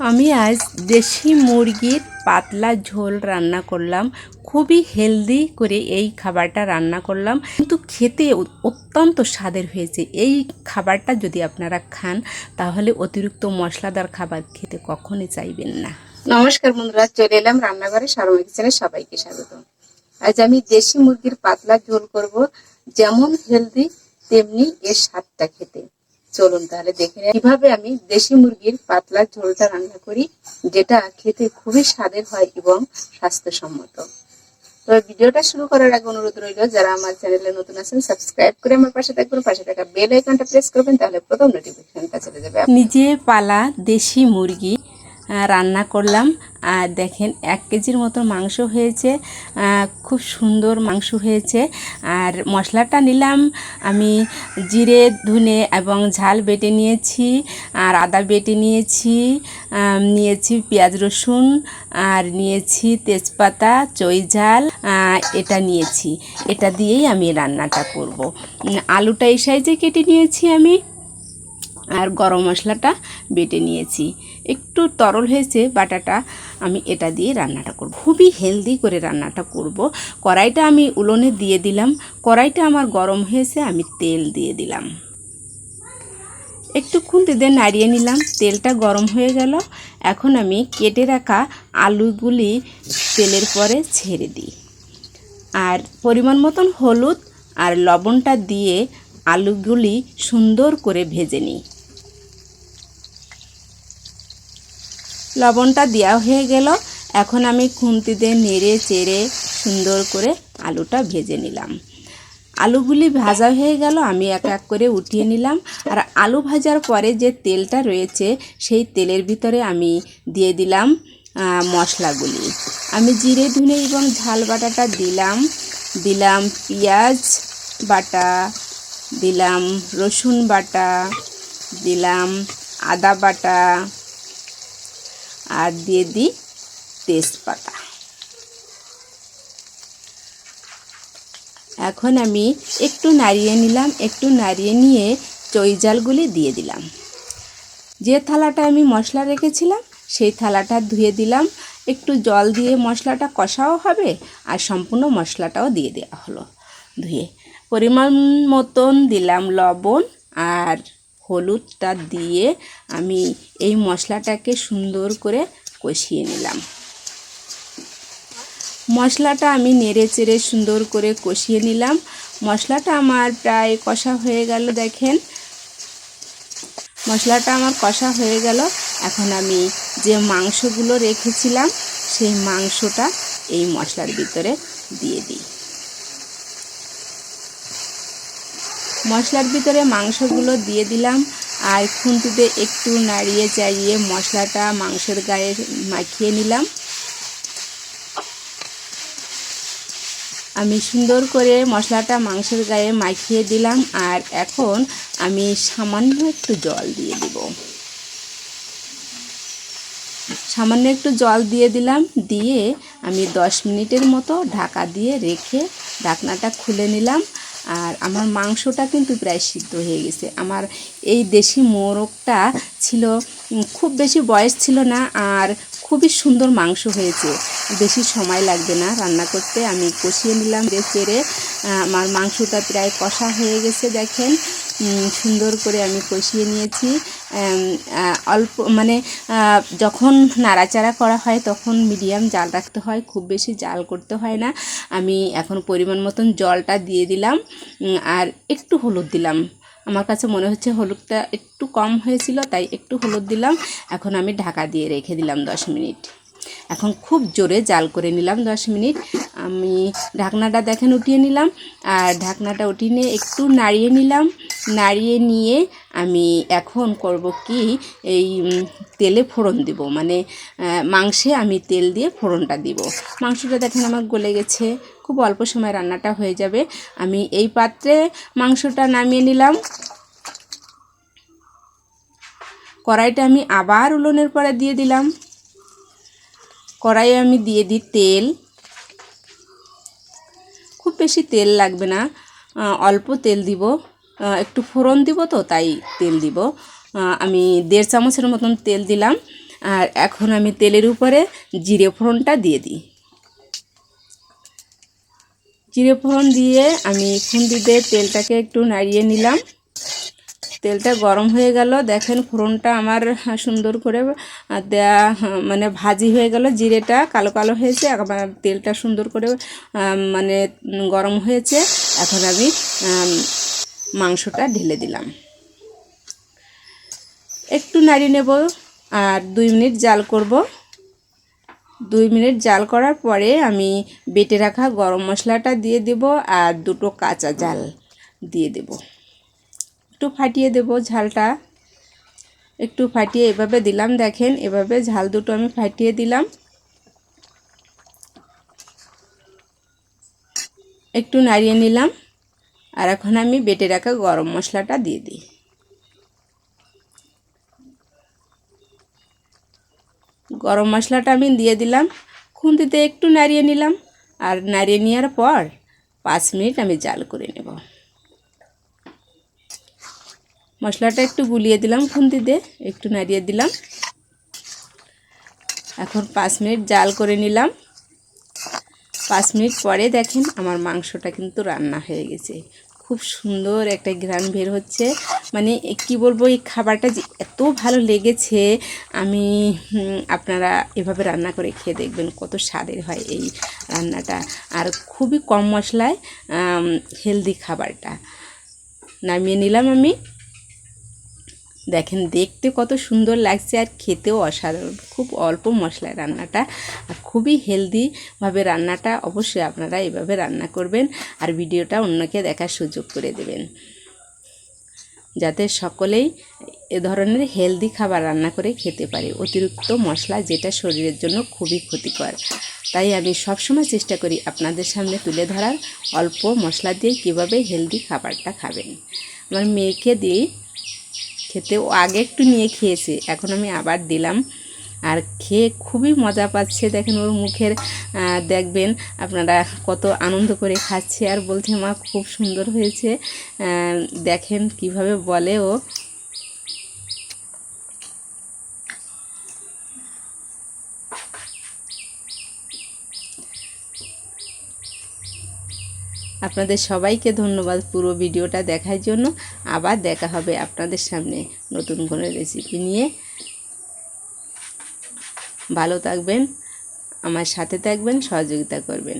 আমি আজ দেশি মুরগির পাতলা ঝোল রান্না করলাম। খুবই হেলদি করে এই খাবারটা রান্না করলাম। কিন্তু খেতে অত্যন্ত স্বাদের হয়েছে। এই খাবারটা যদি আপনারা খান, তাহলে অতিরিক্ত মশলাদার খাবার খেতে কখনই চাইবেন না। নমস্কার বন্ধুরা, চলে এলাম রান্নাঘরে সারমা কিচেনে সবাইকে স্বাগত। আজ আমি দেশি মুরগির পাতলা ঝোল করব। যেমন হেলদি, তেমনি এর স্বাদটা খেতে। চলুন তাহলে দেখে কীভাবে আমি দেশি মুরগির পাতলা ঝোলটা রান্না করি, যেটা খেতে খুবই স্বাদের হয় এবং স্বাস্থ্যসম্মত। তো ভিডিওটা শুরু করার আগে অনুরোধ রইল, যারা আমার চ্যানেলে নতুন আছেন সাবস্ক্রাইব করে আমার পাশে থাকবেন, পাশে থাকা বেল আইকনটা প্রেস করবেন, তাহলে প্রথম নোটিফিকেশনটা চলে যাবে। নিজে পালা দেশি মুরগি রান্না করলাম। আর দেখেন এক কেজির মতো মাংস হয়েছে খুব সুন্দর মাংস হয়েছে। আর মশলাটা নিলাম, আমি জিরে, ধুনে এবং ঝাল বেটে নিয়েছি, আর আদা বেটে নিয়েছি নিয়েছি পেঁয়াজ রসুন, আর নিয়েছি তেজপাতা, চই ঝাল এটা নিয়েছি। এটা দিয়েই আমি রান্নাটা করব। আলুটা এই সাইজে কেটে নিয়েছি আমি। আর গরম মশলাটা বেটে নিয়েছি। একটু তরল হয়েছে বাটাটা, আমি এটা দিয়ে রান্নাটা করব। খুবই হেলদি করে রান্নাটা করব। কড়াইটা আমি উলনে দিয়ে দিলাম। কড়াইটা আমার গরম হয়েছে, আমি তেল দিয়ে দিলাম। একটু খুন্তি দিয়ে নাড়িয়ে নিলাম। তেলটা গরম হয়ে গেল। এখন আমি কেটে রাখা আলুগুলি তেলের পরে ছেড়ে দিই। আর পরিমাণ মতন হলুদ আর লবণটা দিয়ে আলুগুলি সুন্দর করে ভেজে নিই। লবণটা দেওয়া হয়ে গেল। এখন আমি খুন্তিতে নেড়ে চেড়ে সুন্দর করে আলুটা ভেজে নিলাম। আলুগুলি ভাজা হয়ে গেল, আমি এক এক করে উঠিয়ে নিলাম। আর আলু ভাজার পরে যে তেলটা রয়েছে, সেই তেলের ভিতরে আমি দিয়ে দিলাম মশলাগুলি। আমি জিরে, ধুনে এবং ঝাল বাটাটা দিলাম। দিলাম পেঁয়াজ বাটা, দিলাম রসুন বাটা, দিলাম আদা বাটা আর দিয়ে দিই তেজপাতা। এখন আমি একটু নাড়িয়ে নিলাম, একটু নাড়িয়ে নিয়ে চই জালগুলি দিয়ে দিলাম। যে থালাটা আমি মশলা রেখেছিলাম, সেই থালাটা ধুয়ে দিলাম। একটু জল দিয়ে মশলাটা কষাও হবে আর সম্পূর্ণ মশলাটাও দিয়ে দেওয়া হলো। ধুয়ে পরিমাণ মতন দিলাম লবণ আর হলুদটা দিয়ে আমি এই মশলাটাকে সুন্দর করে কষিয়ে নিলাম। মশলাটা আমি নেড়ে চেড়ে সুন্দর করে কষিয়ে নিলাম। মশলাটা আমার প্রায় কষা হয়ে গেল, দেখেন। মশলাটা আমার কষা হয়ে গেল। এখন আমি যে মাংসগুলো রেখেছিলাম, সেই মাংসটা এই মশলার ভিতরে দিয়ে দিই। মশলার ভিতরে মাংসগুলো দিয়ে দিলাম আর খুন্তিতে একটু নাড়িয়ে চাড়িয়ে মশলাটা মাংসের গায়ে মাখিয়ে নিলাম। আমি সুন্দর করে মশলাটা মাংসের গায়ে মাখিয়ে দিলাম আর এখন আমি সামান্য একটু জল দিয়ে দিব। সামান্য একটু জল দিয়ে দিলাম, দিয়ে আমি দশ মিনিটের মতো ঢাকা দিয়ে রেখে ঢাকনাটা খুলে নিলাম। আর আমার মাংসটা কিন্তু প্রায় সিদ্ধ হয়ে গেছে। আমার এই দেশি মোরগটা ছিল খুব বেশি বয়স ছিল না আর খুবই সুন্দর মাংস হয়েছে। বেশি সময় লাগবে না, রান্না করতে আমি কষিয়ে নিলাম চেড়ে আমার মাংসটা প্রায় কষা হয়ে গেছে, দেখেন। সুন্দর করে আমি কষিয়ে নিয়েছি। অল্প মানে যখন নাড়াচাড়া করা হয় তখন মিডিয়াম জাল রাখতে হয়, খুব বেশি জাল করতে হয় না। আমি এখন পরিমাণ মতন জলটা দিয়ে দিলাম আর একটু হলুদ দিলাম। আমার কাছে মনে হচ্ছে হলুদটা একটু কম হয়েছিল, তাই একটু হলুদ দিলাম। এখন আমি ঢাকা দিয়ে রেখে দিলাম দশ মিনিট। এখন খুব জোরে জাল করে নিলাম দশ মিনিট। আমি ঢাকনাটা দেখেন উঠিয়ে নিলাম আর ঢাকনাটা উঠিয়ে নিয়ে একটু নাড়িয়ে নিলাম। নাড়িয়ে নিয়ে আমি এখন করব কি, এই তেলে ফোড়ন দিব। মানে মাংসে আমি তেল দিয়ে ফোড়নটা দিব। মাংসটা দেখেন আমার গলে গেছে। খুব অল্প সময় রান্নাটা হয়ে যাবে। আমি এই পাত্রে মাংসটা নামিয়ে নিলাম। কড়াইটা আমি আবার উলনের পরে দিয়ে দিলাম। কড়াইয়ে আমি দিয়ে দিই তেল। খুব বেশি তেল লাগবে না। অল্প তেল দিব। একটু ফোড়ন দিব তো, তাই তেল দিব। আমি দেড় চামচের মতন তেল দিলাম। আর এখন আমি তেলের উপরে জিরে ফোড়নটা দিয়ে দিই। জিরে ফোড়ন দিয়ে আমি খুন্দিতে তেলটাকে একটু নাড়িয়ে নিলাম। তেলটা গরম হয়ে গেল। দেখেন ফোড়নটা আমার সুন্দর করে দেয়া মানে ভাজি হয়ে গেল। জিরেটা কালো কালো হয়েছে তেলটা সুন্দর করে মানে গরম হয়েছে। এখন আমি, মাংসটা ঢেলে দিলাম। একটু নাড়িয়ে নেব আর দুই মিনিট জাল করব। দুই মিনিট জাল করার পরে আমি বেটে রাখা গরম মশলাটা দিয়ে দেব আর দুটো কাঁচা জাল দিয়ে দেব। একটু ফাটিয়ে দেব ঝালটা। একটু ফাটিয়ে এভাবে দিলাম, দেখেন, এভাবে ঝাল দুটো আমি ফাটিয়ে দিলাম। একটু নাড়িয়ে নিলাম, আর এখন আমি বেটে রাখা গরম মশলাটা দিয়ে দিই। গরম মশলাটা আমি দিয়ে দিলাম, খুন্তিতে একটু নাড়িয়ে নিলাম, আর নাড়িয়ে নেওয়ার পর পাঁচ মিনিট আমি জাল করে নেব। মশলাটা একটু গুলিয়ে দিলাম খুন্তিতে একটু নাড়িয়ে দিলাম। এখন পাঁচ মিনিট জাল করে নিলাম। পাঁচ মিনিট পরে দেখেন আমার মাংসটা কিন্তু রান্না হয়ে গেছে। খুব সুন্দর একটা ঘ্রাণ বের হচ্ছে। মানে কি বলব, এই খাবারটা যে এত ভালো লেগেছে, আমি আপনারা এভাবে রান্না করে খেয়ে দেখবেন কত স্বাদের হয় এই রান্নাটা। আর খুবই কম মশলায় হেলদি খাবারটা। নামিয়ে নিলাম আমি। দেখেন দেখতে কত সুন্দর লাগছে আর খেতেও অসাধারণ। খুব অল্প মশলায় রান্নাটা আর খুবই হেলদিভাবে রান্নাটা অবশ্যই আপনারা এভাবে রান্না করবেন আর ভিডিওটা অন্যকে দেখার সুযোগ করে দেবেন। যাতে সকলেই এ ধরনের হেলদি খাবার রান্না করে খেতে পারে। অতিরিক্ত মশলা যেটা শরীরের জন্য খুবই ক্ষতিকর। তাই আমি সবসময় চেষ্টা করি আপনাদের সামনে তুলে ধরার। অল্প মশলা দিয়ে কীভাবে হেলদি খাবারটা খাবেন। আমার মেয়েকে দিই খেতে ও আগে একটু নিয়ে খেয়েছে। এখন আমি আবার দিলাম। আর খেয়ে খুবই মজা পাচ্ছে। দেখেন ওর মুখের দেখবেন আপনারা কত আনন্দ করে খাচ্ছে। আর বলছে, মা, খুব সুন্দর হয়েছে। দেখেন কীভাবে বলে ও। আপনাদের সবাইকে ধন্যবাদ পুরো ভিডিওটা দেখার জন্য। আবার দেখা হবে আপনাদের সামনে নতুন কোনো রেসিপি নিয়ে। ভালো থাকবেন, আমার সাথে থাকবেন, সহযোগিতা করবেন।